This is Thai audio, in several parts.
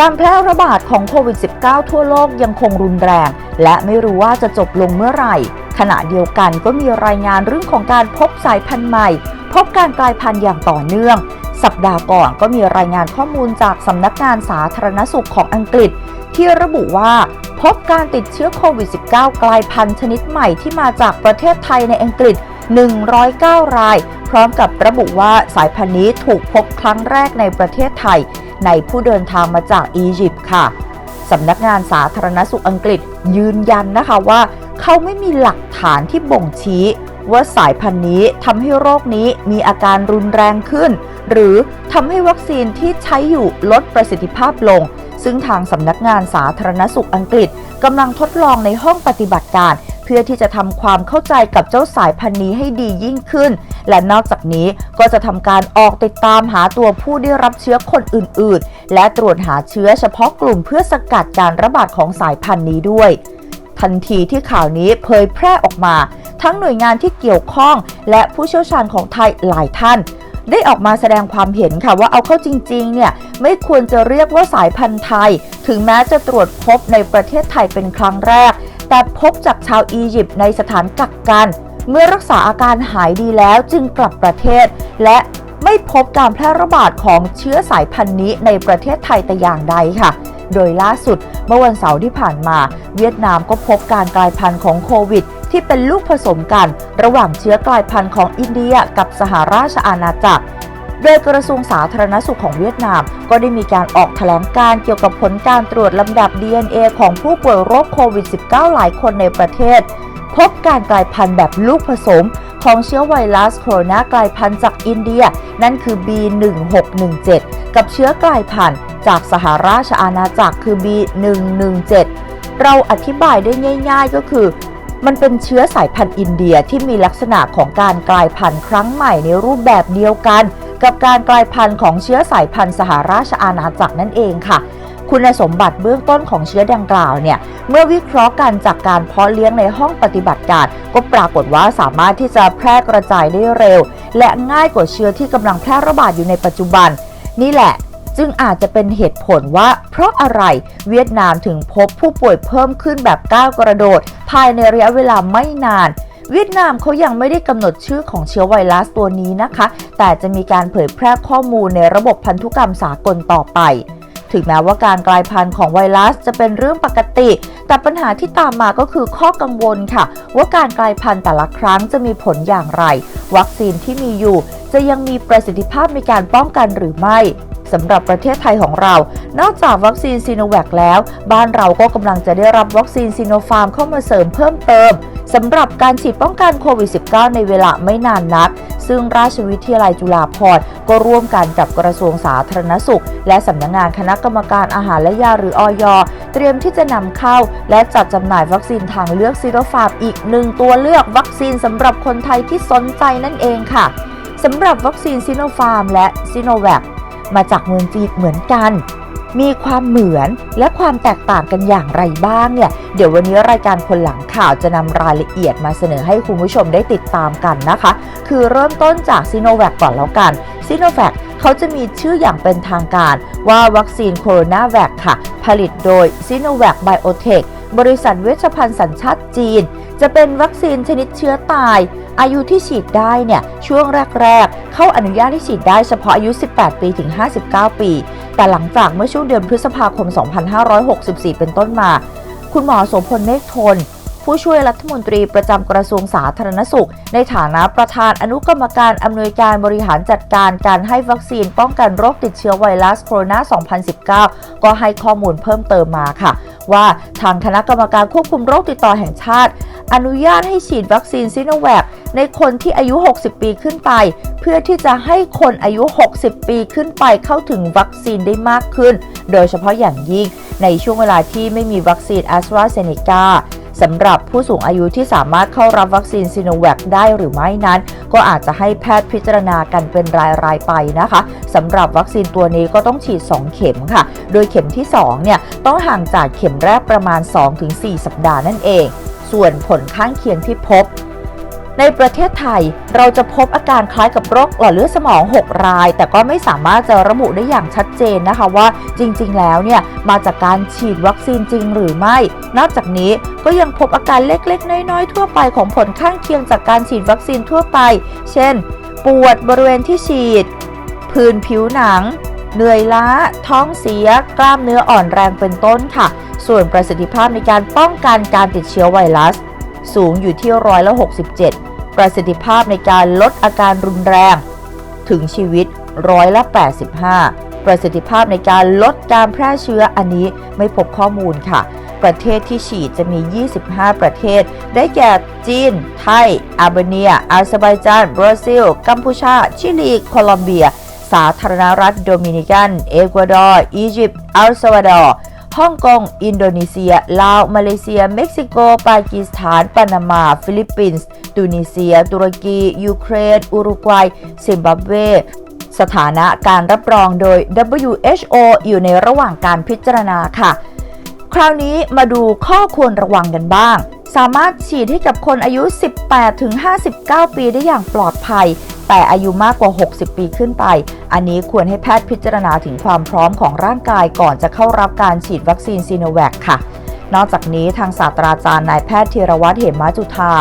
การแพร่ระบาดของโควิด -19 ทั่วโลกยังคงรุนแรง และไม่รู้ว่าจะจบลงเมื่อไหร่ ขณะเดียวกันก็มีรายงานเรื่องของการพบสายพันธุ์ใหม่ พบการกลายพันธุ์อย่างต่อเนื่อง สัปดาห์ก่อนก็มีรายงานข้อมูลจากสำนักงานสาธารณสุขของอังกฤษ ที่ระบุว่าพบการติดเชื้อโควิด -19 กลายพันธุ์ชนิดใหม่ที่มาจากประเทศไทยในอังกฤษ 109 ราย พร้อมกับระบุว่าสายพันธุ์นี้ถูกพบครั้งแรกในประเทศไทย ในผู้เดินทางมาจากอียิปต์ค่ะสำนักงานสาธารณสุขอังกฤษยืนยันนะคะว่า เขาไม่มีหลักฐานที่บ่งชี้ ว่าสายพันธุ์นี้ทำให้โรคนี้มีอาการรุนแรงขึ้น หรือทำให้วัคซีนที่ใช้อยู่ลดประสิทธิภาพลง ซึ่งทางสำนักงานสาธารณสุขอังกฤษกำลังทดลองในห้องปฏิบัติการ เพื่อที่จะทำความเข้าใจกับเจ้าสายพันธุ์นี้ให้ดียิ่งขึ้น และนอกจากนี้ก็จะทำการออกติดตามหาตัวผู้ได้รับเชื้อคนอื่น ๆ และตรวจหาเชื้อเฉพาะกลุ่มเพื่อสกัดการระบาดของสายพันธุ์นี้ด้วย ทันทีที่ข่าวนี้เผยแพร่ออกมา ทั้งหน่วยงานที่เกี่ยวข้องและผู้เชี่ยวชาญของไทยหลายท่านได้ออกมาแสดงความเห็นค่ะว่าเอาเข้าจริงๆ เนี่ยไม่ควรจะเรียกว่าสายพันธุ์ไทย ถึงแม้จะตรวจพบในประเทศไทยเป็นครั้งแรก แต่พบจากชาวอียิปต์ในสถานกักกัน เมื่อรักษาอาการหายดีแล้วจึงกลับประเทศ และไม่พบการแพร่ระบาดของเชื้อสายพันธุ์นี้ในประเทศไทยแต่อย่างใดค่ะ โดยล่าสุดเมื่อวันเสาร์ที่ผ่านมา เวียดนามก็พบการกลายพันธุ์ของโควิด ที่เป็นลูกผสมกัน ระหว่างเชื้อกลายพันธุ์ของอินเดียกับสหราชอาณาจักร โดยกระทรวงสาธารณสุขของเวียดนาม ก็ได้มีการออกแถลงการเกี่ยวกับผลการตรวจลำดับ DNA ของผู้ป่วยโรคโควิด -19 หลายคนในประเทศ พบการกลายพันธุ์แบบลูกผสมของเชื้อไวรัสโคโรนากลายพันธุ์จากอินเดีย นั่นคือ B1617 กับเชื้อกลายพันธุ์จากสหราชอาณาจักรคือ B117 เราอธิบายได้ง่าย ๆ ก็คือ มันเป็นเชื้อสายพันธุ์อินเดียที่มีลักษณะของการกลายพันธุ์ครั้งใหม่ในรูปแบบเดียวกัน กับการกลายพันธุ์ของเชื้อสายพันธุ์สหราชอาณาจักรนั่นเองค่ะ คุณสมบัติเบื้องต้นของเชื้อดังกล่าวเนี่ยเมื่อวิเคราะห์กันจากการเพาะเลี้ยงในห้องปฏิบัติการ ก็ปรากฏว่าสามารถที่จะแพร่กระจายได้เร็ว และง่ายกว่าเชื้อที่กำลังแพร่ระบาดอยู่ในปัจจุบัน นี่แหละจึงอาจจะเป็นเหตุผลว่าเพราะอะไรเวียดนามถึงพบผู้ป่วยเพิ่มขึ้นแบบก้าวกระโดด ภายในระยะเวลาไม่นาน เวียดนามเขายังไม่ได้กำหนดชื่อของเชื้อไวรัสตัวนี้นะคะ แต่จะมีการเผยแพร่ข้อมูลในระบบพันธุกรรมสากลต่อไป ถึงแม้ว่าการกลายพันธุ์ของไวรัสจะเป็นเรื่องปกติ แต่ปัญหาที่ตามมาก็คือข้อกังวลค่ะ ว่าการกลายพันธุ์แต่ละครั้งจะมีผลอย่างไร วัคซีนที่มีอยู่ จะยังมีประสิทธิภาพในการป้องกันหรือไม่สำหรับประเทศไทยของเรา นอกจากวัคซีนซีโนแวคแล้ว บ้านเราก็กำลังจะได้รับวัคซีนซีโนฟาร์มเข้ามาเสริมเพิ่มเติม สำหรับการฉีดป้องกันโควิด -19 ในเวลาไม่นานนัก ซึ่งราชวิทยาลัยจุฬาภรณ์ก็ร่วมกันกับกระทรวงสาธารณสุข และสำนักงงานคณะกรรมการอาหารและยาหรืออยเตรียมที่จะนำเข้า และจัดจำหน่ายวัคซีนทางเลือกซีโนฟาร์มอีกหนึ่งตัวเลือกวัคซีนสำหรับคนไทยที่สนใจนั่นเองค่ะสำหรับวัคซีนซีโนฟาร์มและซีโนแวคมาจากเมืองจีนเหมือนกัน มีความเหมือนและความแตกต่างกันอย่างไรบ้างเนี่ย เดี๋ยววันนี้รายการคนหลังข่าวจะนำรายละเอียดมาเสนอให้คุณผู้ชมได้ติดตามกันนะคะ คือเริ่มต้นจากซีโนแวคก่อนแล้วกันซีโนแวคเขาจะมีชื่ออย่างเป็นทางการว่าวัคซีนโคโรนาแวคค่ะ ผลิตโดยซีโนแวคไบโอเทคบริษัทเวชภัณฑ์สัญชาติจีน จะเป็นวัคซีนชนิดเชื้อตาย อายุที่ฉีดได้เนี่ยช่วงแรก ๆ เข้าอนุญาตให้ฉีดได้เฉพาะอายุ 18 ปีถึง 59 ปี แต่หลังจากเมื่อช่วงเดือนพฤษภาคม 2564 เป็นต้นมา คุณหมอโสพลเมฆทน ผู้ช่วยรัฐมนตรีประจำกระทรวงสาธารณสุข ในฐานะประธานอนุกรรมการอำนวยการบริหารจัดการการให้วัคซีนป้องกันโรคติดเชื้อไวรัสโคโรนา 2019 ก็ให้ข้อมูลเพิ่มเติมมาค่ะ ว่าทางคณะกรรมการควบคุมโรคติดต่อแห่งชาติ อนุญาตให้ฉีดวัคซีนซิโนแวคในคนที่อายุ 60 ปีขึ้นไป เพื่อที่จะให้คนอายุ 60 ปีขึ้นไปเข้าถึงวัคซีนได้มากขึ้น โดยเฉพาะอย่างยิ่งในช่วงเวลาที่ไม่มีวัคซีนแอสตราเซเนกาสำหรับผู้สูงอายุที่สามารถเข้ารับวัคซีนซิโนแวคได้หรือไม่นั้น ก็อาจจะให้แพทย์พิจารณากันเป็นรายๆไปนะคะสำหรับวัคซีนตัวนี้ก็ต้องฉีด 2 เข็มค่ะ โดยเข็มที่ 2 เนี่ย ต้องห่างจากเข็มแรกประมาณ 2-4 สัปดาห์นั่นเอง ส่วนผลข้างเคียงที่พบ ในประเทศไทยเราจะพบอาการคล้ายกับโรคหลอดเลือดสมอง 6 ราย แต่ก็ไม่สามารถจะระบุได้อย่างชัดเจนนะคะว่าจริงๆ แล้วเนี่ยมาจากการฉีดวัคซีนจริงหรือไม่ นอกจากนี้ก็ยังพบอาการเล็กๆ น้อยๆ ทั่วไปของผลข้างเคียงจากการฉีดวัคซีนทั่วไป เช่น ปวดบริเวณที่ฉีดผื่นผิวหนัง เหนื่อยล้า ท้องเสีย กล้ามเนื้ออ่อนแรงเป็นต้นค่ะ ส่วนประสิทธิภาพในการป้องกันการติดเชื้อไวรัส สูงอยู่ที่ร้อยละ67 ประสิทธิภาพในการลดอาการรุนแรง ถึงชีวิตร้อยละ85 ประสิทธิภาพในการลดการแพร่เชื้ออันนี้ไม่พบข้อมูลค่ะ ประเทศที่ฉีดจะมี 25 ประเทศ ได้แก่จีน ไทย อาร์เบเนีย อาเซอร์ไบจาน บราซิล กัมพูชา ชิลี โคลอมเบีย สาธารณรัฐโดมินิกัน เอกวาดอร์ อียิปต์อัลซาวาดอร์ ฮ่องกง อินโดนีเซีย ลาว มาเลเซีย เม็กซิโก ปากีสถาน ปานามา ฟิลิปปินส์ตูนิเซีย ตุรกี ยูเครน อุรุกวัย ซิมบับเว สถานะการรับรองโดย WHO อยู่ในระหว่างการพิจารณาค่ะ คราวนี้มาดูข้อควรระวังกันบ้าง สามารถฉีดให้กับคนอายุ 18-59 ปีได้อย่างปลอดภัย แต่อายุมากกว่า 60 ปีขึ้นไป อันนี้ควรให้แพทย์พิจารณาถึงความพร้อมของร่างกายก่อนจะเข้ารับการฉีดวัคซีนซีโนแวคค่ะ นอกจากนี้ทางศาสตราจารย์นายแพทย์ธีรวัตรเหมมาจุธา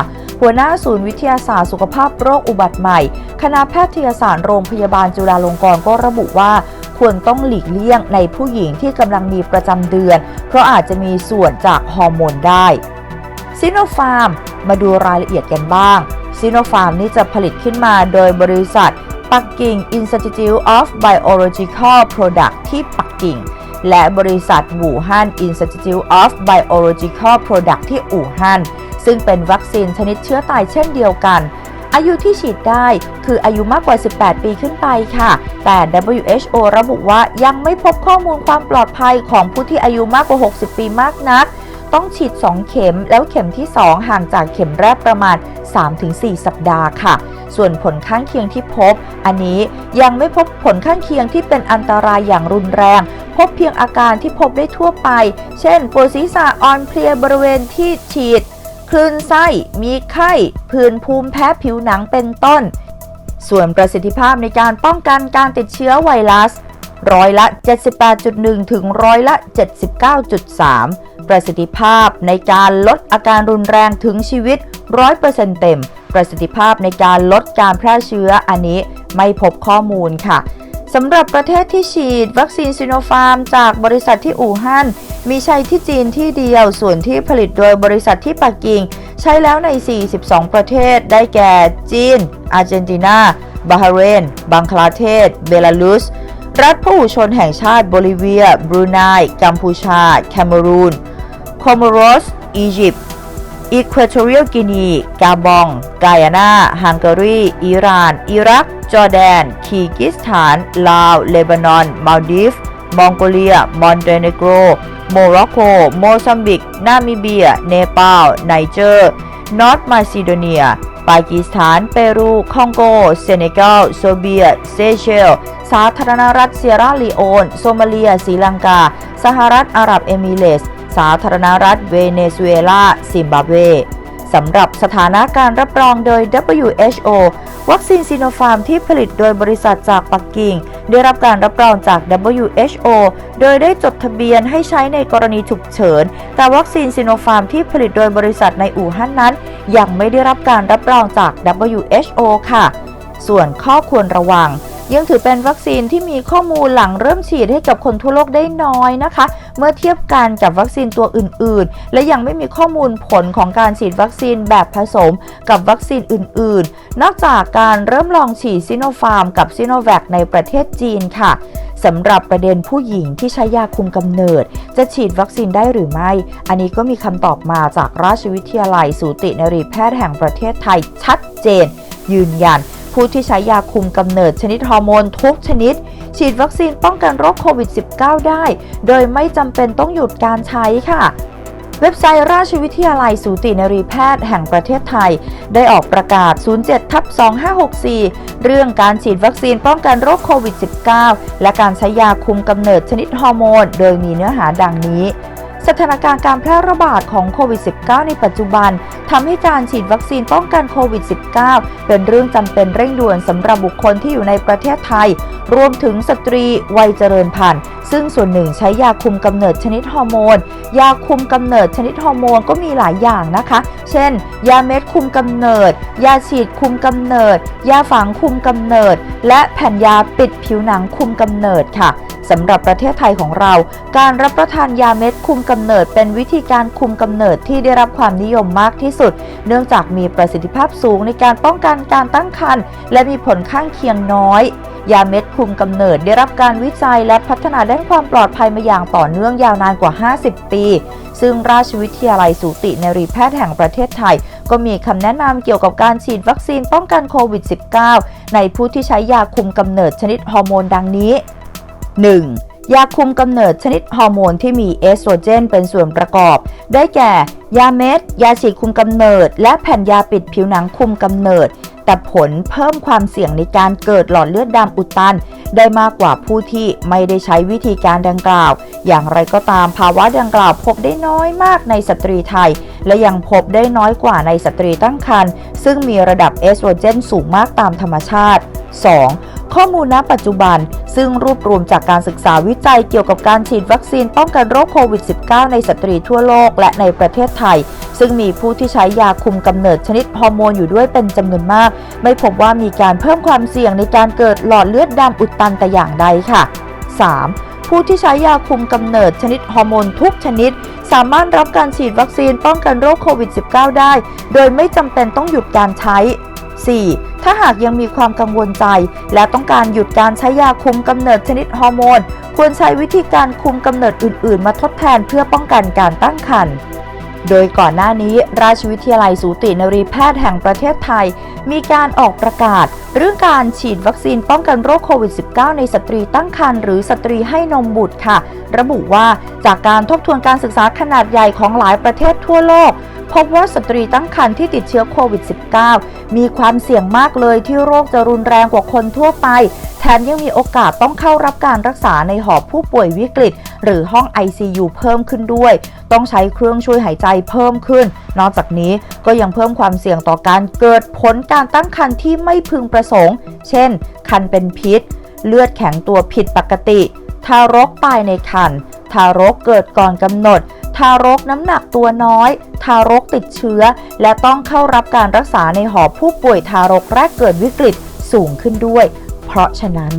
หัวหน้าศูนย์วิทยาศาสตร์สุขภาพโรคอุบัติใหม่ คณะแพทยศาสตร์โรงพยาบาลจุฬาลงกรณ์ก็ระบุว่า ควรต้องหลีกเลี่ยงในผู้หญิงที่กำลังมีประจำเดือน เพราะอาจจะมีส่วนจากฮอร์โมนได้ซิโนฟาร์ม มาดูรายละเอียดกันบ้าง ซิโนฟาร์มนี่จะผลิตขึ้นมาโดยบริษัทปักกิ่ง Institute of Biological Product ที่ปักกิ่ง และบริษัทหูฮั่น Institute of Biological Product ที่อู่ฮั่นซึ่งเป็นวัคซีนชนิดเชื้อตายเช่นเดียวกัน อายุที่ฉีดได้คืออายุมากกว่า 18 ปีขึ้นไปค่ะ แต่ WHO ระบุว่ายังไม่พบข้อมูลความปลอดภัยของผู้ที่อายุมากกว่า 60 ปีมากนัก ต้องฉีด 2 เข็ม แล้วเข็มที่ 2 ห่างจากเข็มแรกประมาณ 3-4 สัปดาห์ค่ะ ส่วนผลข้างเคียงที่พบ อันนี้ยังไม่พบผลข้างเคียงที่เป็นอันตรายอย่างรุนแรง พบเพียงอาการที่พบได้ทั่วไป เช่นปวดศีรษะอ่อนเพลียบริเวณที่ฉีดคลื่นไส้ มีไข้ ผื่นภูมิแพ้ผิวหนังเป็นต้น ส่วนประสิทธิภาพในการป้องกันการติดเชื้อไวรัส ร้อยละ 78.1 ถึงร้อยละ 79.3 ประสิทธิภาพในการลดอาการรุนแรงถึงชีวิต 100%เต็ม ประสิทธิภาพในการลดการแพร่เชื้ออันนี้ไม่พบข้อมูลค่ะสำหรับประเทศที่ฉีดวัคซีนซิโนฟาร์ม จากบริษัทที่อู่ฮั่นมีใช้ที่จีนที่เดียว ส่วนที่ผลิตโดยบริษัทที่ปักกิ่ง ใช้แล้วใน 42 ประเทศ ได้แก่จีน อาร์เจนตินา บาห์เรน บังคลาเทศ เบลารุส รัฐพหูชนแห่งชาติโบลิเวีย บรูไน กัมพูชา แคเมรูน โคโมโรส อียิปต์ อีควอเรียลกินี กาบอง กายานา ฮังการี อิหร่าน อิรัก จอร์แดน คีร์กิสถาน ลาว เลบานอน มาลดีฟ มองโกเลีย มอนเตเนโกร โมร็อกโก โมซัมบิก นามิเบีย เนปาล ไนเจอร์ นอร์ทมาซิโดเนีย ปากีสถาน เปรู คองโก เซเนกัล โซเบีย เซเชล สาธารณรัฐเซียราลีโอน โซมาเลียศรีลังกา สหรัฐอาหรับเอมิเรตสสาธารณรัฐเวเนซุเอลา ซิมบับเวสำหรับสถานะการรับรองโดย WHO วัคซีนซีโนฟาร์มที่ผลิตโดยบริษัทจากปักกิ่ง ได้รับการรับรองจาก WHO โดยได้จดทะเบียนให้ใช้ในกรณีฉุกเฉิน แต่วัคซีนซีโนฟาร์มที่ผลิตโดยบริษัทในอู่ฮั่นนั้น ยังไม่ได้รับการรับรองจาก WHO ค่ะ ส่วนข้อควรระวัง ยังถือเป็นวัคซีนที่มีข้อมูลหลังเริ่มฉีดให้กับคนทั่วโลกได้น้อยนะคะ เมื่อเทียบกันกับวัคซีนตัวอื่น ๆ และยังไม่มีข้อมูลผลของการฉีดวัคซีนแบบผสมกับวัคซีนอื่น ๆ นอกจากการเริ่มลองฉีดซิโนฟาร์มกับซิโนแวคในประเทศจีนค่ะ สำหรับประเด็นผู้หญิงที่ใช้ยาคุมกำเนิด จะฉีดวัคซีนได้หรือไม่ อันนี้ก็มีคำตอบมาจากราชวิทยาลัย สูตินรีแพทย์แห่งประเทศไทยชัดเจน ยืนยัน ผู้ที่ใช้ยาคุมกำเนิดชนิดฮอร์โมนทุกชนิด ฉีดวัคซีนป้องกันโรคโควิด -19 ได้ โดยไม่จำเป็นต้องหยุดการใช้ค่ะ เว็บไซต์ราชวิทยาลัยสูตินรีแพทย์แห่งประเทศไทย ได้ออกประกาศ 07ทับ2564 เรื่องการฉีดวัคซีนป้องกันโรคโควิด -19 และการใช้ยาคุมกำเนิดชนิดฮอร์โมน โดยมีเนื้อหาดังนี้ สถานการณ์การแพร่ระบาดของโควิด -19 ในปัจจุบันทำให้การฉีดวัคซีนป้องกันโควิด -19 เป็นเรื่องจำเป็นเร่งด่วนสำหรับบุคคลที่อยู่ในประเทศไทย รวมถึงสตรีวัยเจริญพันธุ์ ซึ่งส่วนหนึ่งใช้ยาคุมกำเนิดชนิดฮอร์โมน ยาคุมกำเนิดชนิดฮอร์โมนก็มีหลายอย่างนะคะ เช่น ยาเม็ดคุมกำเนิด ยาฉีดคุมกำเนิด ยาฝังคุมกำเนิด และแผ่นยาปิดผิวหนังคุมกำเนิดค่ะสำหรับประเทศไทยของเรา การรับประทานยาเม็ดคุมกำเนิด เป็นวิธีการคุมกำเนิดที่ได้รับความนิยมมากที่สุด เนื่องจากมีประสิทธิภาพสูงในการป้องกันการตั้งครรภ์และมีผลข้างเคียงน้อย ยาเม็ดคุมกำเนิดได้รับการวิจัยและพัฒนาด้านความปลอดภัยมาอย่างต่อเนื่องยาวนานกว่า 50 ปี ซึ่งราชวิทยาลัยสูตินรีแพทย์แห่งประเทศไทย ก็มีคำแนะนำเกี่ยวกับการฉีดวัคซีนป้องกันโควิด -19 ในผู้ที่ใช้ยาคุมกำเนิดชนิดฮอร์โมนดังนี้ 1. ยาคุมกำเนิดชนิดฮอร์โมนที่มีเอสโตรเจนเป็นส่วนประกอบ ได้แก่ ยาเม็ด ยาฉีดคุมกำเนิด และแผ่นยาปิดผิวหนังคุมกำเนิด แต่ผลเพิ่มความเสี่ยงในการเกิดหลอดเลือดดำอุดตัน ได้มากกว่าผู้ที่ไม่ได้ใช้วิธีการดังกล่าว อย่างไรก็ตามภาวะดังกล่าวพบได้น้อยมากในสตรีไทย และยังพบได้น้อยกว่าในสตรีตั้งครรภ์ซึ่งมีระดับเอสโตรเจนสูงมากตามธรรมชาติ 2. ข้อมูลณปัจจุบัน ซึ่งรวบรวมจากการศึกษาวิจัยเกี่ยวกับการฉีดวัคซีนป้องกันโรคโควิด -19 ในสตรีทั่วโลกและในประเทศไทย ซึ่งมีผู้ที่ใช้ยาคุมกำเนิดชนิดฮอร์โมนอยู่ด้วยเป็นจำนวนมาก ไม่พบว่ามีการเพิ่มความเสี่ยงในการเกิดหลอดเลือดดำอุดตันแต่อย่างใดค่ะ 3. ผู้ที่ใช้ยาคุมกำเนิดชนิดฮอร์โมนทุกชนิด สามารถรับการฉีดวัคซีนป้องกันโรคโควิด -19 ได้ โดยไม่จำเป็นต้องหยุดการใช้ 4. ถ้าหากยังมีความกังวลใจ และต้องการหยุดการใช้ยาคุมกำเนิดชนิดฮอร์โมน ควรใช้วิธีการคุมกำเนิดอื่น ๆ มาทดแทนเพื่อป้องกันการตั้งครรภ์โดยก่อนหน้านี้ราชวิทยาลัยสูตินรีแพทย์แห่งประเทศไทย มีการออกประกาศ เรื่องการฉีดวัคซีนป้องกันโรคโควิด -19 ในสตรีตั้งครรภ์หรือสตรีให้นมบุตรค่ะ ระบุว่าจากการทบทวนการศึกษาขนาดใหญ่ของหลายประเทศทั่วโลก พบว่าสตรีตั้งครรภ์ที่ติดเชื้อโควิด -19 มีความเสี่ยงมากเลยที่โรคจะรุนแรงกว่าคนทั่วไป แถมยังมีโอกาสต้องเข้ารับการรักษาในหอผู้ป่วยวิกฤต หรือห้อง ICU เพิ่มขึ้นด้วย ต้องใช้เครื่องช่วยหายใจเพิ่มขึ้น นอกจากนี้ก็ยังเพิ่มความเสี่ยงต่อการเกิดผลการตั้งครรภ์ที่ไม่พึงประสงค์ เช่น คันเป็นพิษ เลือดแข็งตัวผิดปกติ ทารกตายในครรภ์ทารกเกิดก่อนกำหนด ทารกน้ำหนักตัวน้อย ทารกติดเชื้อ และต้องเข้ารับการรักษาในหอผู้ป่วยทารกแรกเกิดวิกฤตสูงขึ้นด้วย เพราะฉะนั้น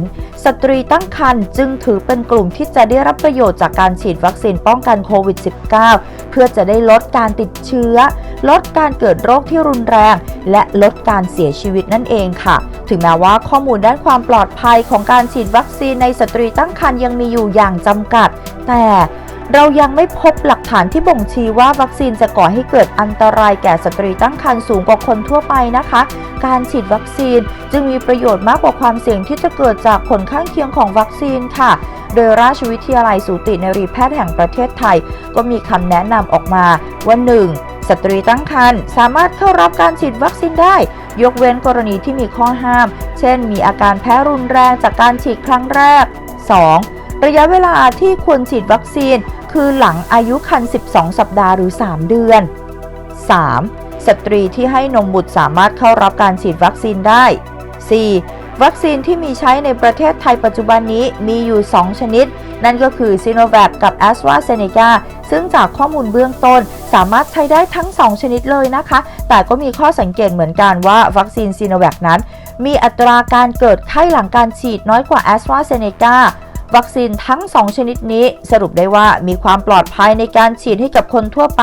สตรีตั้งครรภ์จึงถือเป็นกลุ่มที่จะได้รับประโยชน์จากการฉีดวัคซีนป้องกันโควิด -19 เพื่อจะได้ลดการติดเชื้อ ลดการเกิดโรคที่รุนแรง และลดการเสียชีวิตนั่นเองค่ะถึงแม้ว่าข้อมูลด้านความปลอดภัยของการฉีดวัคซีนในสตรีตั้งครรภ์ยังมีอยู่อย่างจำกัด แต่ เรายังไม่พบหลักฐานที่บ่งชี้ว่าวัคซีนจะก่อให้เกิดอันตรายแก่สตรีตั้งครรภ์สูงกว่าคนทั่วไปนะคะ การฉีดวัคซีนจึงมีประโยชน์มากกว่าความเสี่ยงที่จะเกิดจากผลข้างเคียงของวัคซีนค่ะ โดยราชวิทยาลัยสูตินรีแพทย์แห่งประเทศไทย ก็มีคำแนะนำออกมาว่า 1. สตรีตั้งครรภ์สามารถเข้ารับการฉีดวัคซีนได้ ยกเว้นกรณีที่มีข้อห้าม เช่น มีอาการแพ้รุนแรงจากการฉีดครั้งแรก 2. ระยะเวลาที่ควรฉีดวัคซีน คือหลังอายุครรภ์12 สัปดาห์หรือ 3 เดือน 3. สตรีที่ให้นมบุตรสามารถเข้ารับการฉีดวัคซีนได้ 4. วัคซีนที่มีใช้ในประเทศไทยปัจจุบันนี้มีอยู่ 2 ชนิด นั่นก็คือซีโนแวคกับ a s t r a z เซ e c a ซึ่งจากข้อมูลเบื้องต้นสามารถใช้ได้ทั้ง 2 ชนิดเลยนะคะ แต่ก็มีข้อสังเกตเหมือนกันว่าวัคซีนซีโนแวคนั้น มีอัตราการเกิดไข้หลังการฉีดน้อยกว่า a s t r a z เซ e c a วัคซีนทั้ง 2 ชนิดนี้สรุปได้ว่ามีความปลอดภัยในการฉีดให้กับคนทั่วไป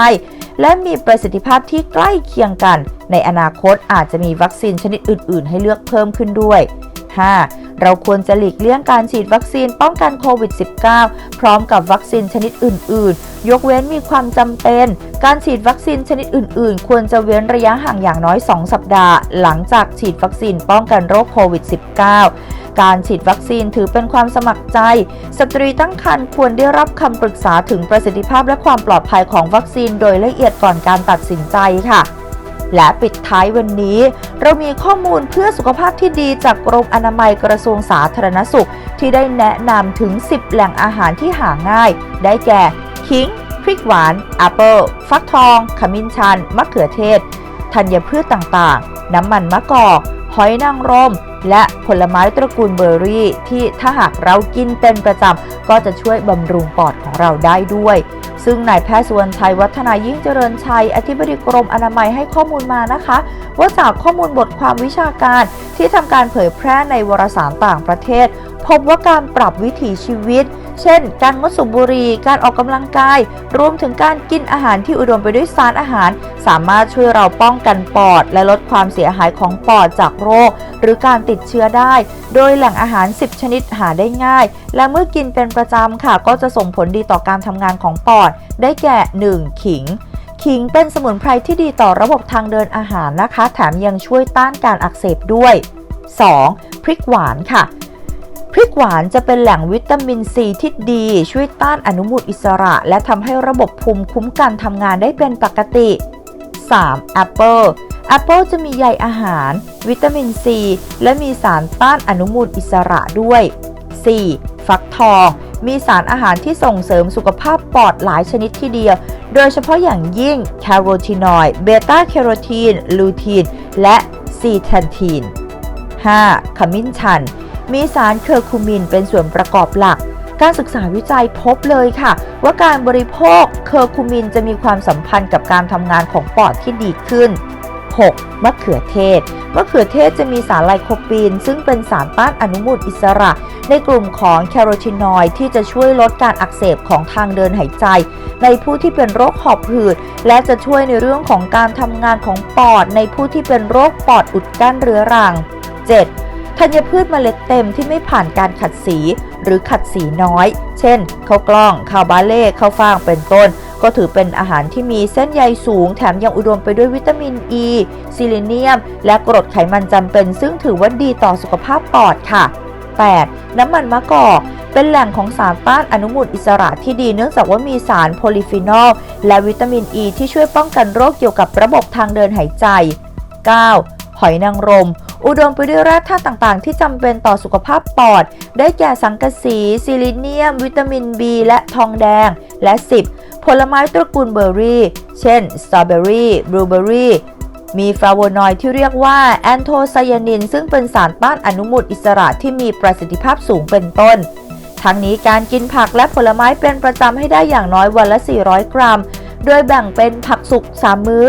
และมีประสิทธิภาพที่ใกล้เคียงกัน ในอนาคตอาจจะมีวัคซีนชนิดอื่น ๆ ให้เลือกเพิ่มขึ้นด้วย 5. เราควรจะหลีกเลี่ยงการฉีดวัคซีนป้องกันโควิด -19 พร้อมกับวัคซีนชนิดอื่น ๆ ยกเว้นมีความจำเป็น การฉีดวัคซีนชนิดอื่น ๆ ควรจะเว้นระยะห่างอย่างน้อย 2 สัปดาห์ หลังจากฉีดวัคซีนป้องกันโรคโควิด -19 การฉีดวัคซีนถือเป็นความสมัครใจ สตรีตั้งครรภ์ควรได้รับคำปรึกษาถึงประสิทธิภาพและความปลอดภัยของวัคซีนโดยละเอียดก่อนการตัดสินใจค่ะและปิดท้ายวันนี้ เรามีข้อมูลเพื่อสุขภาพที่ดีจากกรมอนามัยกระทรวงสาธารณสุข ที่ได้แนะนำถึง 10 แหล่งอาหารที่หาง่าย ได้แก่ ขิง พริกหวานแอปเปิลฟักทอง ขมิ้นชัน มะเขือเทศ ธัญพืชต่างๆ น้ำมันมะกอก หอยนางรม และผลไม้ตระกูลเบอร์รี่ ที่ถ้าหากเรากินเป็นประจำ ก็จะช่วยบำรุงปอดของเราได้ด้วย ซึ่งนายแพทย์สุวรรณชัยวัฒนายิ่งเจริญชัย อธิบดีกรมอนามัยให้ข้อมูลมานะคะ ว่าจากข้อมูลบทความวิชาการที่ทำการเผยแพร่ในวารสารต่างประเทศ พบว่าการปรับวิถีชีวิต เช่น การงดสูบบุหรี่ การออกกำลังกาย รวมถึงการกินอาหารที่อุดมไปด้วยสารอาหาร สามารถช่วยเราป้องกันปอด และลดความเสียหายของปอดจากโรค หรือการติดเชื้อได้ โดยแหล่งอาหาร 10 ชนิดหาได้ง่าย และเมื่อกินเป็นประจำค่ะ ก็จะส่งผลดีต่อการทำงานของปอด ได้แก่ 1. ขิงขิงเป็นสมุนไพรที่ดีต่อระบบทางเดินอาหารนะคะ แถมยังช่วยต้านการอักเสบด้วย 2. พริกหวานค่ะ พริกหวานจะเป็นแหล่งวิตามินซีที่ดี ช่วยต้านอนุมูลอิสระ และทำให้ระบบภูมิคุ้มกันทำงานได้เป็นปกติ 3. แอปเปิลแอปเปิลจะมีใยอาหาร วิตามินซี และมีสารต้านอนุมูลอิสระด้วย 4. ฟักทอง มีสารอาหารที่ส่งเสริมสุขภาพปอดหลายชนิดที่เดียว โดยเฉพาะอย่างยิ่งแคโรทีนอยด์เบต้าแคโรทีน ลูทีน และซีแทนทีน 5. ขมิ้นชัน มีสารเคอร์คูมินเป็นส่วนประกอบหลัก การศึกษาวิจัยพบเลยค่ะ ว่าการบริโภคเคอร์คูมินจะมีความสัมพันธ์กับการทำงานของปอดที่ดีขึ้น 6. มะเขือเทศ มะเขือเทศจะมีสารไลโคปีน ซึ่งเป็นสารต้านอนุมูลอิสระ ในกลุ่มของแคโรทีนอยด์ที่จะช่วยลดการอักเสบของทางเดินหายใจ ในผู้ที่เป็นโรคหอบหืด และจะช่วยในเรื่องของการทำงานของปอด ในผู้ที่เป็นโรคปอดอุดกั้นเรื้อรัง 7. ธัญพืชเมล็ดเต็มที่ไม่ผ่านการขัดสี หรือขัดสีน้อย เช่นข้าวกล้องข้าวบาเล่ข้าวฟ่างเป็นต้น ก็ถือเป็นอาหารที่มีเส้นใยสูง แถมยังอุดมไปด้วยวิตามินอ e, ีซิลิเนียม และกรดไขมันจำเป็น ซึ่งถือว่าดีต่อสุขภาพปอดค่ะ 8. น้ำมันมะกอกเป็นแหล่งของสารต้านอนุมูลอิสระที่ดีเนื่องจากว่ามีสารโพลีฟีนอล และวิตามินอ e ีที่ช่วยป้องกันโรคเกี่ยวกับระบบทางเดินหายใจ 9. หอยนางรม อุดมไปด้วยแร่ธาตุต่างๆ ที่จำเป็นต่อสุขภาพปอด ได้แก่สังกะสีซิลิเนียม วิตามิน B และทองแดง และ 10. ผลไม้ตระกูลเบอร์รี่ เช่น สตรอเบอรี่ บลูเบอรี่ มีฟลาโวนอยด์ที่เรียกว่าแอนโทไซยานิน ซึ่งเป็นสารต้านอนุมูลอิสระที่มีประสิทธิภาพสูงเป็นต้น ทั้งนี้การกินผักและผลไม้เป็นประจำให้ได้อย่างน้อยวันละ 400 กรัม โดยแบ่งเป็นผักสุก 3 มื้อ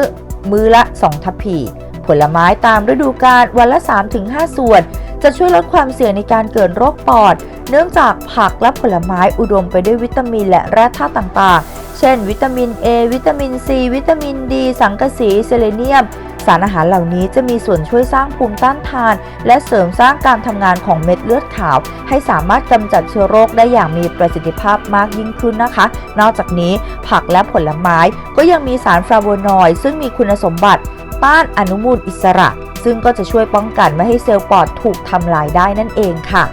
มื้อละ 2 ทัพพี ผลไม้ตามฤดูกาลวันละ 3-5 ส่วน จะช่วยลดความเสี่ยงในการเกิดโรคปอด เนื่องจากผักและผลไม้อุดมไปด้วยวิตามินและแร่ธาตุต่างๆ เช่น วิตามิน A วิตามิน C วิตามิน D สังกะสี เซเลเนียม สารอาหารเหล่านี้จะมีส่วนช่วยสร้างภูมิต้านทาน และเสริมสร้างการทำงานของเม็ดเลือดขาว ให้สามารถกำจัดเชื้อโรคได้อย่างมีประสิทธิภาพมากยิ่งขึ้นนะคะ นอกจากนี้ผักและผลไม้ก็ยังมีสารฟลาโวนอยด์ซึ่งมีคุณสมบัติ ต้านอนุมูลอิสระ ซึ่งก็จะช่วยป้องกันไม่ให้เซลล์ปอดถูกทำลายได้นั่นเองค่ะ